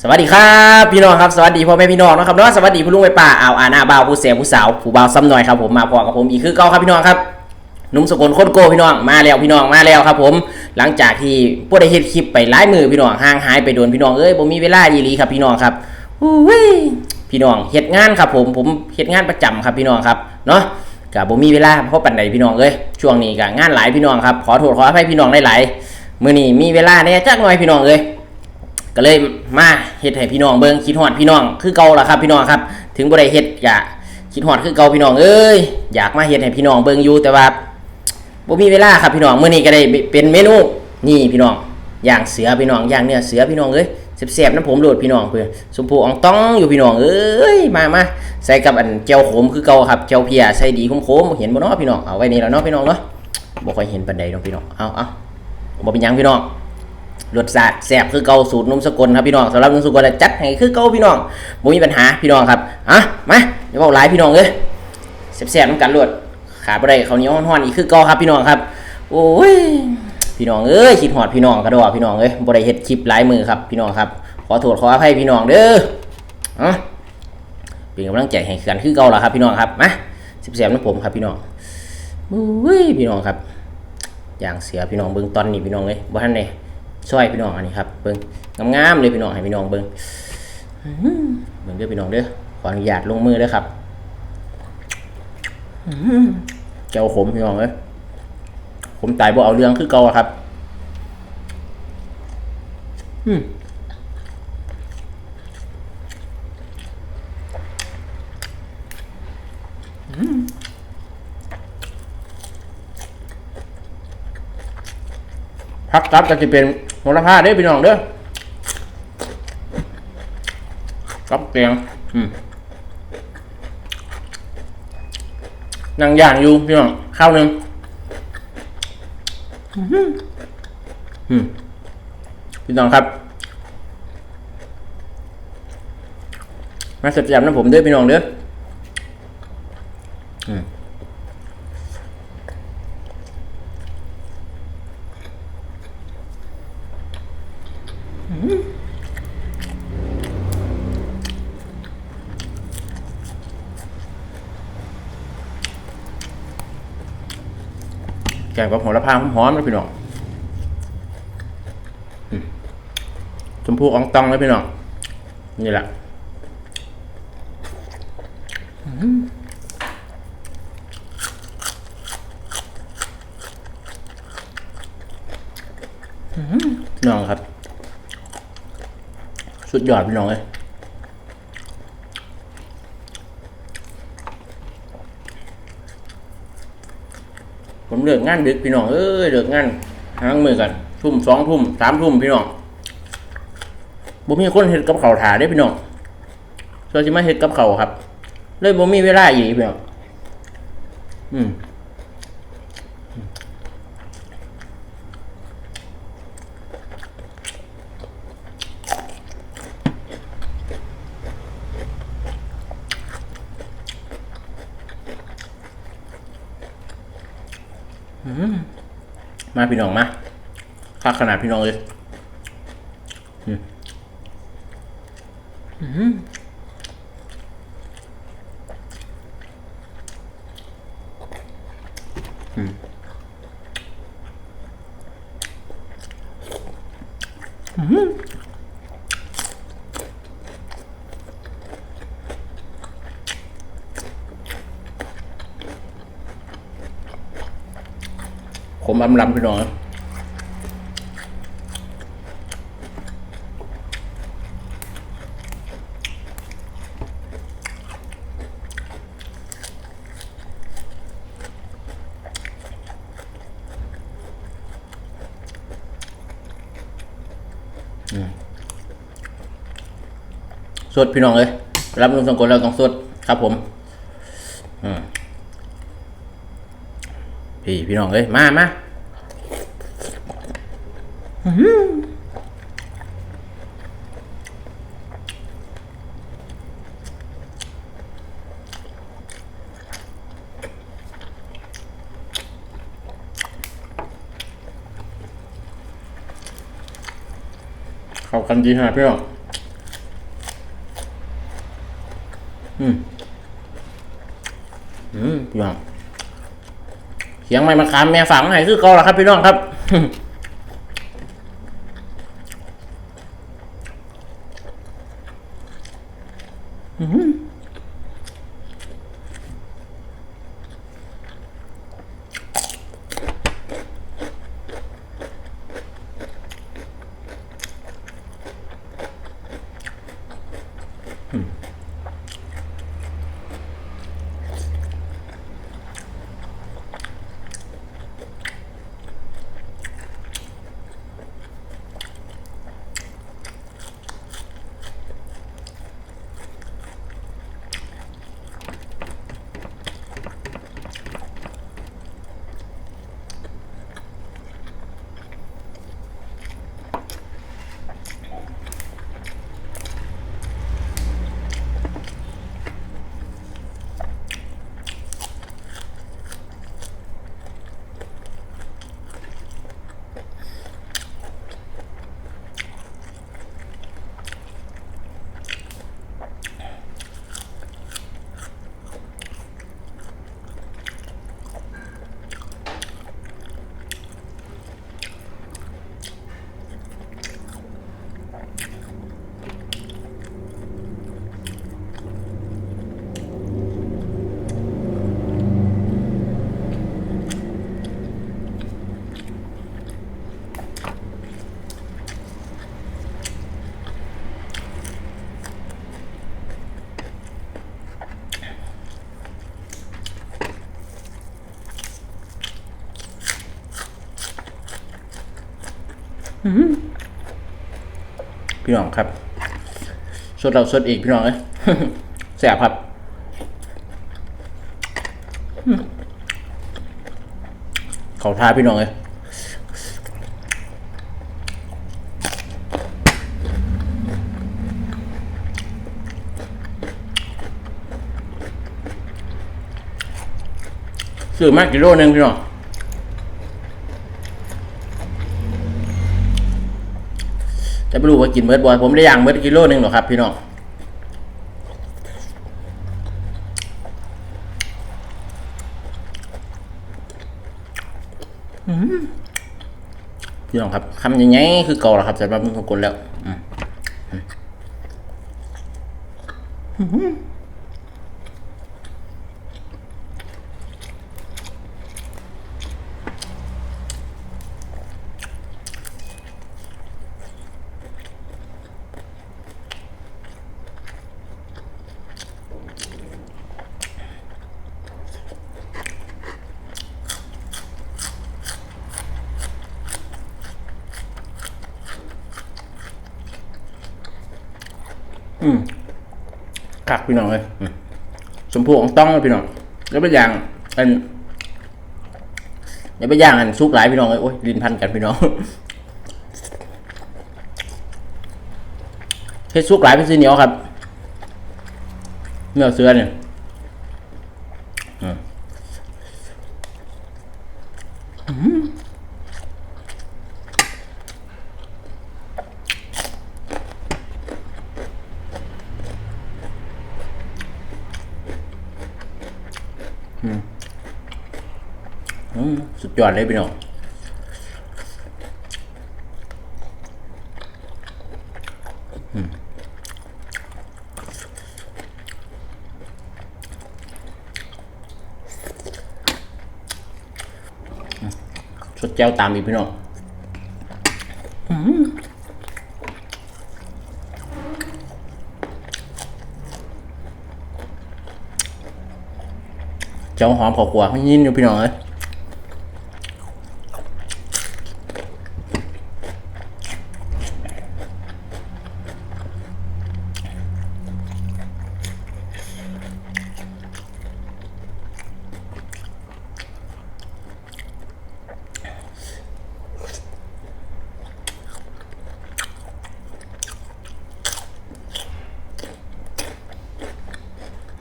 สวัสดีครับพี่น้องครับสวัสดีพ่อแม่พี่น้องนะครับเนาะสวัสดีผู้ลุงไปป่าอ่าวอาหน้าบ่าวผู้เสียผู้สาวผู้บ่าวซ้ำหน่อยครับผมมาพอกับผมอีกคือเก่าครับพี่น้องครับหนุ่มสกลโคตรโกพี่น้องมาแล้วพี่น้องมาแล้วครับผมหลังจากที่พวกได้เฮ็ดคลิปไปหลายมือพี่น้องห่างหายไปโดนพี่น้องเอ้ยผมมีเวลาดีลีครับพี่น้องครับอุ้ยพี่น้องเฮ็ดงานครับผมผมเฮ็ดงานประจำครับพี่น้องครับเนาะกับผมมีเวลาเพราะปันใดพี่น้องเอ้ยช่วงนี้ก็งานหลายพี่น้องครับขอโทษขออภัยพี่น้องหลายๆมือนี้มีเวลาแหน่ยจักหน่อยพี่น้องเอ้ย ก็เลยมาเฮ็ดให้พี่น้องเบิ่งคิดฮอดพี่น้องคือเก่าล่ะครับ พี่น้องครับ ถึงบ่ได้เฮ็ดก็คิดฮอดคือเก่าพี่น้องเอ้ยอยากมาเฮ็ดให้พี่น้องเบิ่งอยู่แต่ว่าบ่มีเวลาครับพี่น้องมื้อนี้ก็ได้เป็นเมนูนี่พี่น้องย่างเสือพี่น้องย่างเนื้อเสือพี่น้องเอ้ยแซ่บๆน้ำผมโลดพี่น้องเพื่อสมพูอ่องต้องอยู่พี่น้องเอ้ยมามาใส่กับอันเจียวขมคือเก่าครับเจียวเพียใส่ดีขมๆเห็นบ่เนาะพี่น้องเอาไว้นี่แล้วเนาะพี่น้องเนาะบ่ค่อยเห็นปานใดเนาะพี่น้องเอาเอาบ่เป็นหยังพี่น้อง รสชาติแซ่บคือเกาสูตรนมสกุลครับพี่น้องสำหรับนมสกุลจัดให้คือเกาพี่น้องบ่มีปัญหาพี่น้องครับอะมาเดี๋ยวเอาหลายพี่น้องเอ้ยแซ่บๆน้ำกันรวดขาดบ่ได้ข้าเนียวฮ้อนๆอีกคือเกาครับพี่น้องครับ โอ้ยพี่น้องเอ้ยคิดฮอดพี่น้องกระดอพี่น้องเอ้ยบ่ได้เฮ็ดคลิปหลายมือครับพี่น้องครับขอโทษขออภัยพี่น้องเด้ออะเป็นกำลังใจให้กันคือเก่าล่ะครับพี่น้องครับมาแซ่บๆน้ำผมครับพี่น้องโอ้ยพี่น้องครับ อย่างเสียพี่น้องเบิ่งตอนนี้พี่น้องเอ้ยบ่ทันได้ ช่วยพี่น้องอันนี้ครับเบิ้งงามๆเลยพี่น้องให้พี่น้องเบิ้งเบิ้งเด้อพี่น้องเด้อขออนุญาตลงมือเด้อครับเจ้าขมพี่น้องเอ้ยผมตายบ่เอาเรื่องคือเก่าอะครับอืมอืมพักครับก็จะเป็น โหระพาเด้อพี่น้องเด้อกับแกงอืมนั่งย่างอยู่พี่น้องข้าวหนึ่งอือหืออืมพี่น้องครับมาเสร็จยำนะผมเด้อพี่น้องเด้อ แกงกับหัวละพาหอมๆนะพี่น้องชมพูอองตองนะพี่น้อง นี่แหละอืมอืมพี่น้องครับ สุดยอดพี่น้องเลยผมเลิกงานดึกพี่น้องเอ้ยเลิกงานหางมือกันทุ่มสองทุ่มสามทุ่มพี่น้องบ่มีคนเฮ็ดกับเขาถ่าได้พี่น้องเราจะมาเฮ็ดกับเขาครับ เลยบ่มีเวลาอีกพี่น้องอืม มาพี่น้องมาค่าขนาดพี่น้องเลย ผมอำลำพี่น้องสดพี่น้องเลยรับนุ่มสังกลเราต้องสดครับผมอืมพี่พี่น้องเลยมามา เข้ากันดีฮะพี่อ๋ออืม อืมพี่เสียงไม่มาขามแม่ฝังให้คือเก่าละครับพี่น้องครับ Hmm. พี่น้องครับสดเราสดอีกพี่น้องเอ้ยแสบครับเขาทาพี่น้องเอ้ยซื้อมากกิโลนึงพี่น้อง จะไม่รู้ว่ากินเบิร์ดบอยผมได้ย่างเบิร์ดกิโลหนึงหรอกครับ พี่น้องอืมพี่น้องครับคำยังไงคือเก่าแล้วครับสำหรับมึงของคนแล้วอืม คักพี่น้องเลยอืมสมพูของต้องเลยพี่น้องแล้วไปย่างอันอย่าไปย่างอันซุกหลายพี่น้องเลยโอ้ยลินพันกันพี่น้องเฮ็ดซุกหลายเป็นสีเหนียวครับเนื้อเสือเนี่ยอืม ยอดเลยพี่น้องสดแจ้วตามอีกพี่น้องเจ้าหอมขอขวไม่ยินอยู่พี่น้องเอ้ย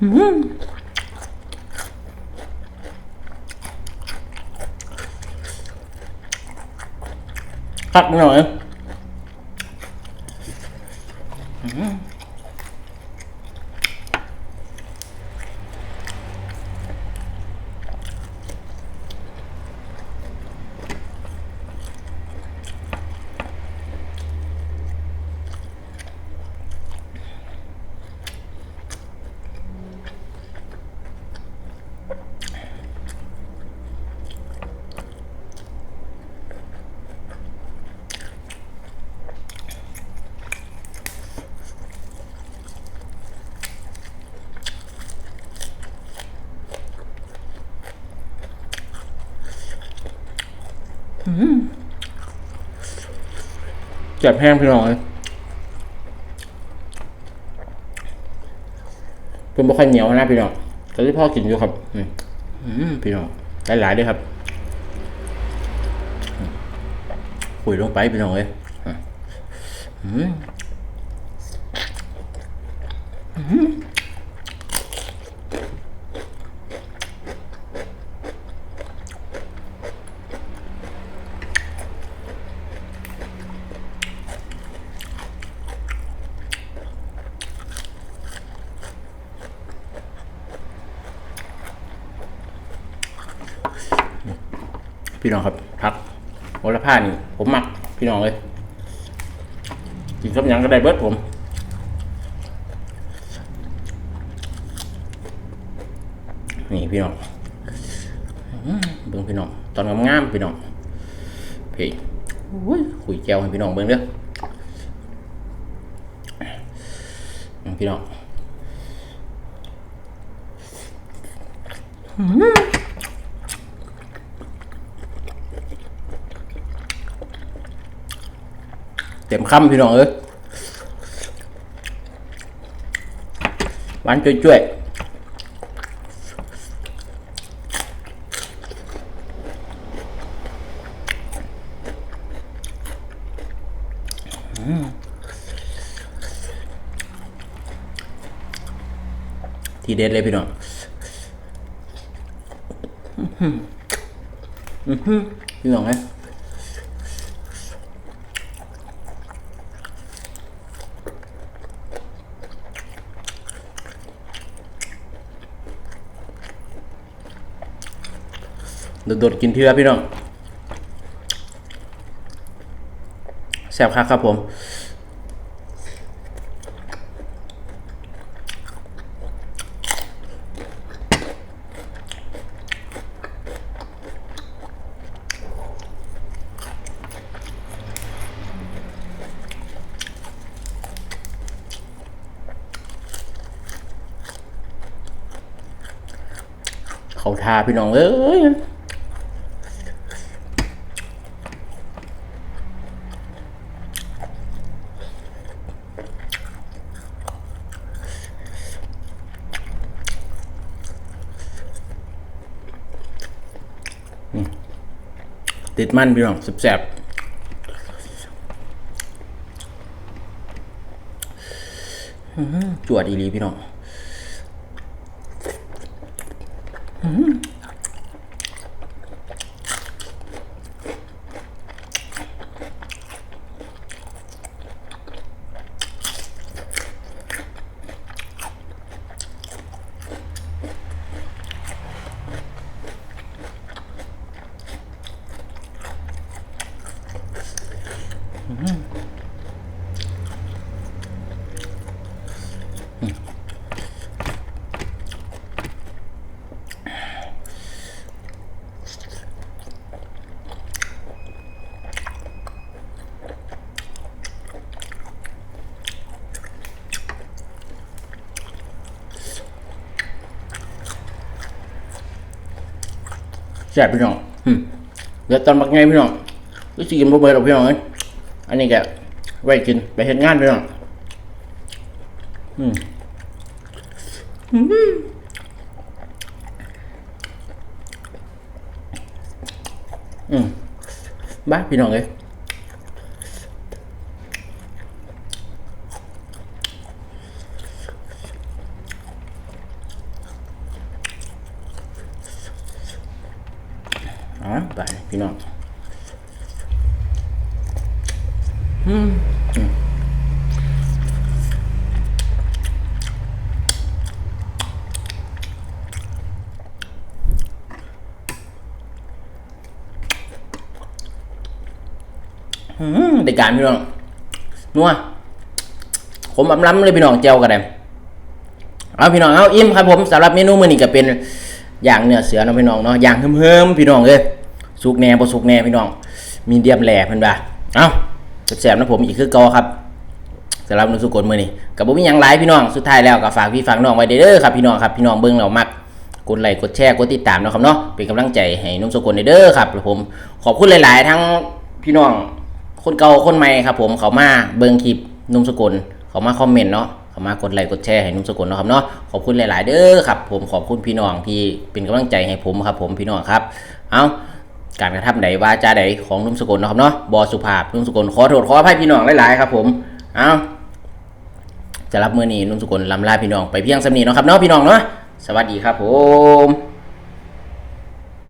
ตักหน่อย จ็บแห้งพี่น้องเป็นบุคคลเหนียวนะพี่น้องก็ที่พ่อกินอยู่ครับอืมอืมพี่น้องหลายๆด้วยครับคุยลงไปพี่น้องเลยอะอืมอืม พี่น้องครับพักโหระพานี่ ผมมักพี่น้องเลยกินกับยังก็ได้เบิดผมนี่พี่น้องอื้อเบิ่งพี่น้องตอนงามๆพี่น้องพี่อุ้ยคุยแก้วให้พี่น้องเบิ่งเด้ออื้อพี่น้อง เต็มคำพี่น้องเอ้ยหวานจุ้ยๆทีเด็ดเลยพี่น้องอือหืออื้อหือพี่น้องไง โดดๆกินเทือพี่น้องแซ่บคักครับผมเขาทาพี่น้องเอ้ย มันพี่น้องแสบๆอื้อหือจวดอีลีพี่น้อง แซ่บพี่น้องอืมเดี๋ยวตอนบักไงพี่น้องรู้สึกกินบ่เบิดหรอกพี่น้องเอ้ยอันนี้แกไว้กินไปเฮ็ดงานพี่น้องอืมอืมบ้าพี่น้องเอ้ยอ๋อไปพี่น้อง อืมอืม อืมได้การพี่น้องนัวผมอำล้ำเลยพี่น้องเจียวกันเลยเอาพี่น้องเอาอิ่มครับผมสำหรับเมนูมื้อนี้ก็เป็นอย่างเนื้อเสือเนาะพี่น้องเนาะอย่างเฮิมๆพี่น้องเอ้ยสุกแน่บ่สุกแน่พี่น้อง มีเดียมแหล่เพิ่นว่าเอ้าแซ่บๆนะผมอีกคือเก่าครับสำหรับนุสุกลมือนี้ก็บ่มีหยังหลายพี่น้องสุดท้ายแล้วก็ฝากพี่ฝากน้องไว้เด้อครับพี่น้องครับพี่น้องเบิ่งแล้วมักกดไลค์กดแชร์กดติดตามเนาะครับเนาะเป็นกำลังใจให้นุ่มสกุลเด้อครับผมขอบคุณหลาย ๆ ทั้งพี่น้อง คนเก่าคนใหม่ครับผมเขามาเบิ่งคลิปนุ่มสกุลเขามาคอมเมนต์เนาะเขามากดไลค์กดแชร์ให้นุ่มสกุลเนาะครับเนาะขอบคุณหลาย ๆ เด้อครับ ผมขอบคุณพี่น้องที่เป็นกำลังใจให้ผมครับ ผมพี่น้องครับ เอาการกระทำใดว่าจาใดของนุ่มสกุลเนาะครับเนาะบอสุภาพนุ่มสกุลขอโทษขออภัยพี่น้องหลาย ๆ ครับ ผมเอาจะรับมือนี้นุ่นสุกลลำลาพี่น้องไปเพียงสำนีเนาะครับเนาะพี่น้องเนาะสวัสดีครับผม